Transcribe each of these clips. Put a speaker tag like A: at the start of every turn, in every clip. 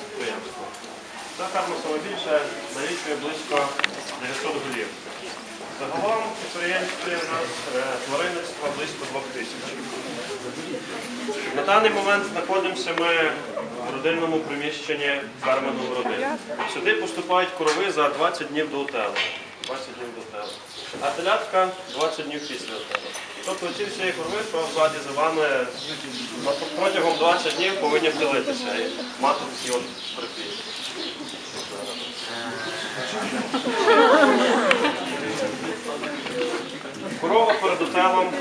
A: підприємства. Ця ферма саме більше налічує близько 900 голів. Загалом підприємстві у нас е, тваринництва близько 2 тисяч. На даний момент знаходимося ми в родинному приміщенні ферми номер 1 Сюди поступають корови за 20 днів до отелу. 20 днів до отелу. А телятка 20 днів після отелу. Тобто ці всі що ззаді за вами протягом 20 днів повинні втілитися і мати такі от приплід. Корова перед отелом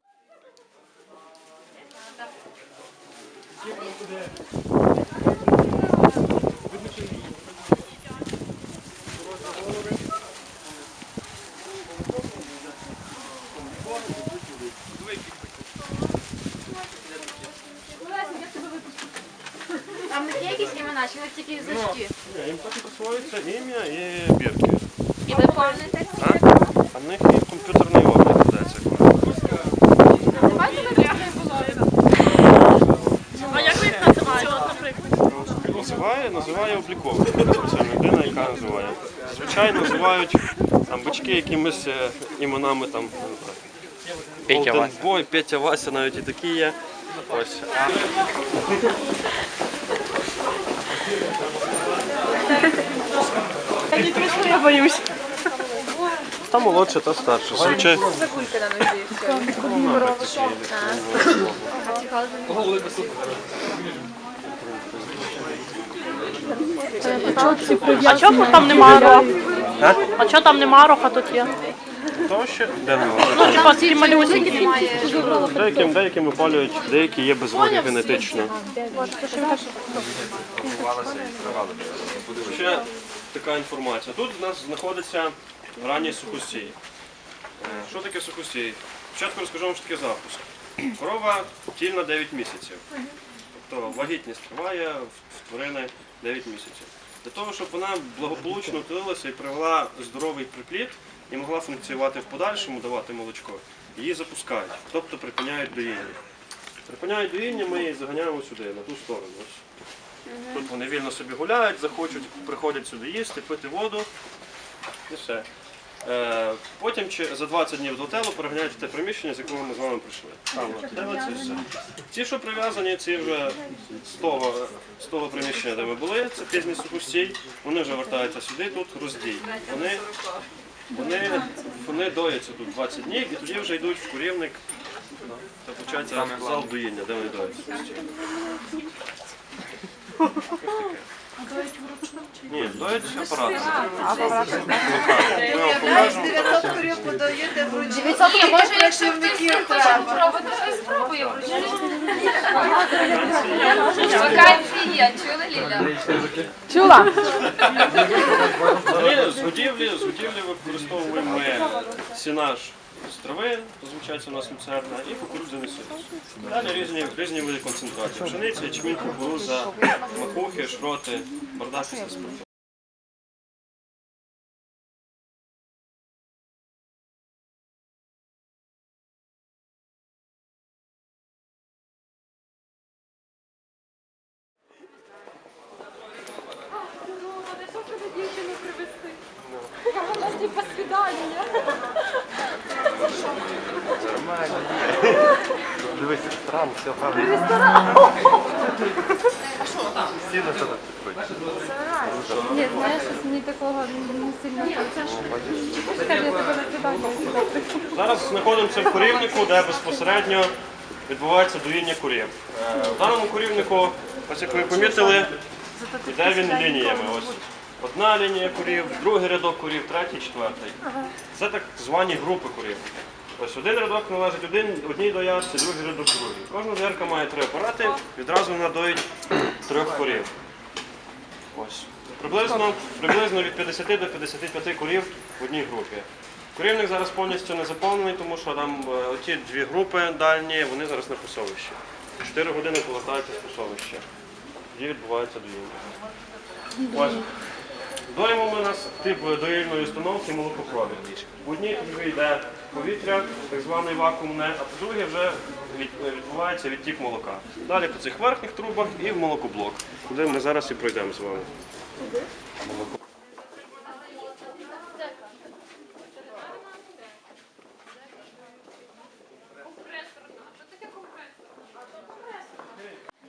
B: Там не є якісь імена, чи ви зачті?
A: Ні, їм так присвоюється ім'я і бірки.
B: І ви повните?
A: А? А в них і комп'ютерний облік ведеться.
B: Давайте ви.
C: А як ви їх називаєте, от, наприклад?
A: Називає, називає обліковий. Це людина, яка називає. Зазвичай називають там бички якимись е, іменами там. Петя Вася. Бой, Петя Вася, навіть і такі є. Ось. А
C: Я не смішно, я боюсь.
A: та молодше, та старше.
B: Нозі.
C: А чого там нема рог? А чого там нема рог, а тут є?
A: то ще де.
C: Ну, типа ці малюсенькі.
A: Деяким, деяким випалюють, деякі є безводні генетично. Ще така інформація. Тут у нас знаходиться ранній сухостій. Е, Що таке сухостій? Спочатку розкажу вам, що таке запуск. Корова тільна 9 місяців. Тобто вагітність триває в тварини 9 місяців. Для того, щоб вона благополучно втілилася і привела здоровий приплід і могла функціонувати в подальшому, давати молочко, її запускають, тобто припиняють доїння. Припиняють доїння, ми її заганяємо сюди, на ту сторону. Ось. Тут вони вільно собі гуляють, захочуть, приходять сюди їсти, пити воду і все. Е, потім чи- за 20 днів до телу переганяють в те приміщення, з якого ми з вами прийшли. Там от і все. Ті, що прив'язані, ці вже з того, з того приміщення, де ми були, це пізній сухостій, вони вже вертаються сюди, тут роздій. Вони, вони, вони дояться тут 20 днів і тоді вже йдуть в курівник. Це виходить зал доїння, де вони дояться. Ні, доять апарат. Ми вам покажемо.
D: 900 корів подаєте вручну.
B: Ні, може, якщо хтось хоче попробувати, спробує вручну. Вакансії є, чули, Ліля?
A: З годівлі, використовуємо сінаж з трави, зазвичай у нас люцерна, і кукурудзяний силос. Далі різні, різні види концентрації. Пшениця, ячмінь, кукурудза, макухи, шроти, бардак після спорту. Дивись, ресторан, все правильно.
E: Ні, знаєш, щось мені такого не сильно. Скажи, я тебе.
A: Зараз знаходимося в курівнику, де безпосередньо відбувається доїння курів. Е, В даному курівнику, ось як ви помітили, іде він лініями. Ось одна лінія курів, другий рядок курів, третій, четвертий. Це так звані групи курів. Ось один рядок належить один, одній доярці, другий рядок другий. Кожна доярка має три апарати, відразу вона доїть трьох курів. Ось. Приблизно, приблизно від 50 до 55 курів в одній групі. Курівник зараз повністю не заповнений, тому що там е, оті дві групи дальні, вони зараз на пасовищі. Чотири години повертаються з пасовища. Тоді відбувається доїння. Ось. Доїмо ми нас тип доїльної установки молококрові. В одній йде повітря, так званий вакуумне, а по другій вже відбувається відтік молока. Далі по цих верхніх трубах і в молокоблок, куди ми зараз і пройдемо з вами.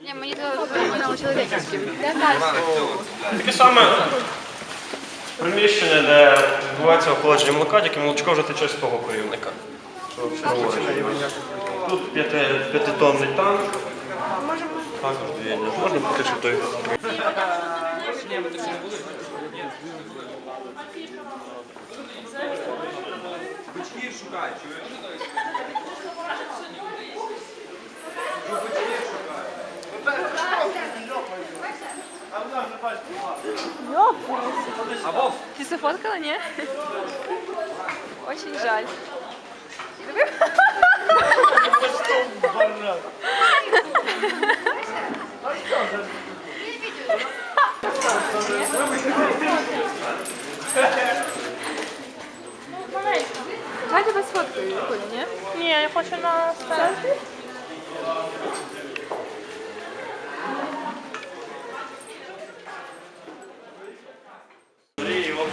B: Ні, мені.
A: Таке саме приміщення, де відбувається охолодження молока, тільки молочко вже тече з того корівника. Тут п'яти- п'ятитонний танк. Також двійня. Можна поки що Ёпта.
B: Ты сфоткала, не? Очень жаль.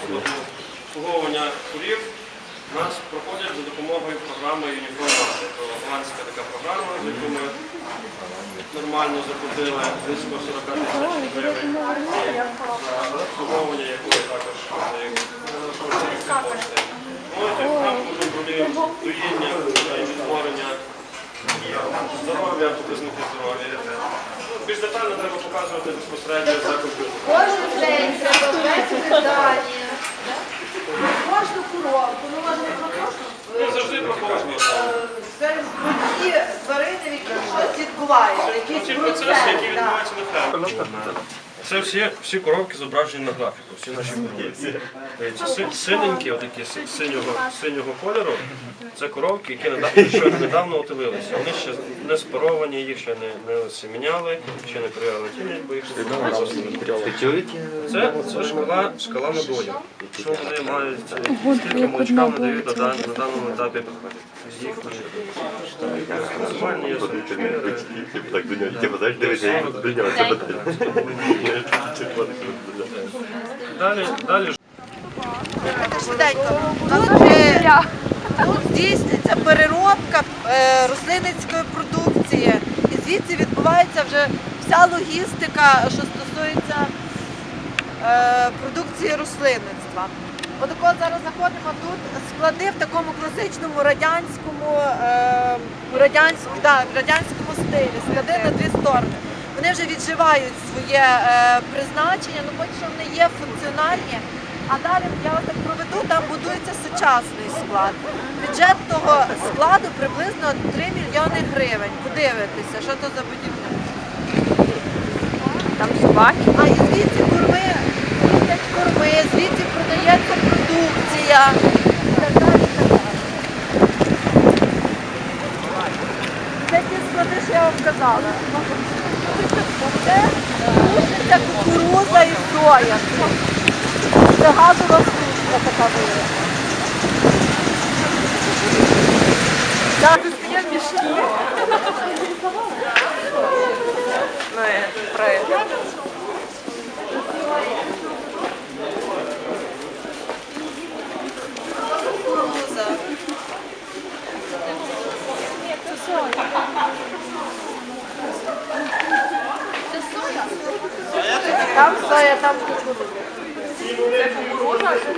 A: І обслуговування курів у нас проходять за допомогою програми Uniformate. Це голландська така програма, за яку ми нормально заплатили близько 40 тисяч гривень. За обслуговування якої також кошти. Ось там контролюємо доїння, відтворення здоров'я, показники здоров'я. Ну, Більш детально треба показувати безпосередньо за комп'ютером.
D: Кожен день треба ввести дані. Кожну коровку, ну може не про кожну.
A: Ну, завжди про кожного.
D: Це ті тварини, в яких щось відбувається, якісь
A: Ці процеси,
D: процеси.
A: які
D: так.
A: відбуваються на фермі. Це всі, всі коровки зображені на графіку, всі наші коровки. Си- Синенькі, отакі синього, синього кольору, це коровки, які недавно, що недавно отелилися. Вони ще не спаровані, їх ще не, не осеміняли, ще не прив'яли тіні, бо їх ще не розуміли. Це, це шкала, шкала надою. Що вони мають, скільки молочка вони дають на, даному етапі. Їх максимальні є 44,
D: Тут, здійснюється переробка е, рослинницької продукції. І звідси відбувається вже вся логістика, що стосується е, продукції рослинництва. Отако зараз знаходимо тут склади в такому класичному радянському, е, радянському, да, радянському стилі, склади на дві сторони. Вони вже відживають своє е, призначення, ну поки що вони є функціональні. А далі я вас так проведу, там будується сучасний склад. Бюджет того складу приблизно 3 мільйони гривень. Подивитися, що то за будівля.
B: Там собаки.
D: А і звідси корми, корми, звідси продається продукція. І так далі, і так далі. Це ті склади, що я вам казала. Це сушиться кукуруза і соя. Це газова сушка така буде. Там соя, там кукурудза. Це.